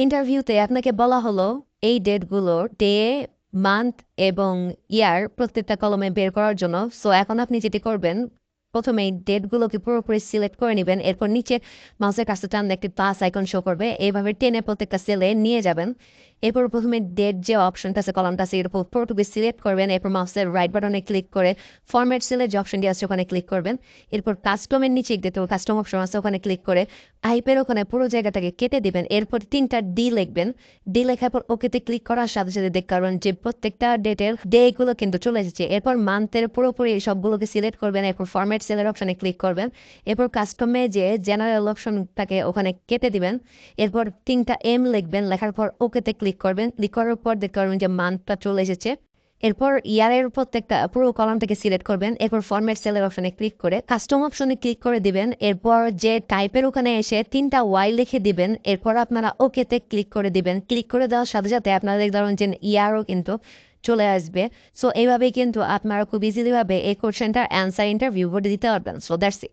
ইন্টারভিউতে আপনাকে বলা হলো, এই ডেটগুলোর ডে, মান্থ এবং ইয়ার প্রত্যেকটা কলমে বের করার জন্য। সো এখন আপনি যেটি করবেন প্রথমে এই ডেটগুলোকে পুরোপুরি সিলেক্ট করে নেবেন। এরপর নিচে মাউসের কাছে টানলে একটি প্লাস আইকন শো করবে। এইভাবে টেনে প্রত্যেকটা সেলে নিয়ে যাবেন। এরপর প্রথমে ডেট যে অপশনটা আছে কলমটা আছে, এর উপর পুরোটুকু সিলেক্ট করবেন। এরপর মাউসের রাইট বাটনে ক্লিক করে ফরম্যাট সেলের যে অপশনটি আছে, ওখানে ক্লিক করবেন। এরপর কাস্টমের নিচে দেখতে কাস্টম অপশন আছে, ওখানে ক্লিক করে টাইপের ওখানে পুরো জায়গাটাকে কেটে দিবেন। এরপর তিনটা ডি লিখবেন। ডি লেখার পর ওকেতে ক্লিক করার সাথে সাথে দেখতে পারবেন যে প্রত্যেকটা ডেটের ডেগুলো কিন্তু চলে এসেছে। এরপর মান্থের পুরোপুরি সবগুলোকে সিলেক্ট করবেন। এরপর ফরম্যাট সেলের অপশনে ক্লিক করবেন। এরপর কাস্টমে যে জেনারেল অপশনটাকে ওখানে কেটে দিবেন। এরপর তিনটা এম লিখবেন, লেখার পর ওকেতে ক্লিক করবেন। ক্লিক করার পর দেখতে পারবেন যে মান্থটা চলে এসেছে। এরপর ইয়ারের প্রত্যেকটা পুরো কলামটাকে সিলেক্ট করবেন। এরপর ফরম্যাট সেলের অপশনে ক্লিক করে কাস্টম অপশনে ক্লিক করে দিবেন। এরপর যে টাইপের ওখানে এসে তিনটা ওয়াই লিখে দিবেন। এরপর আপনারা ওকেতে ক্লিক করে দিবেন। ক্লিক করে দেওয়ার সাথে সাথে আপনারা দেখতে পারবেন যে ইয়ারও কিন্তু চলে আসবে। সো এইভাবেই কিন্তু আপনারা খুব ইজিলিভাবে এই কোশ্চেনটার অ্যান্সার ইন্টারভিউ দিতে পারবেন। So that's it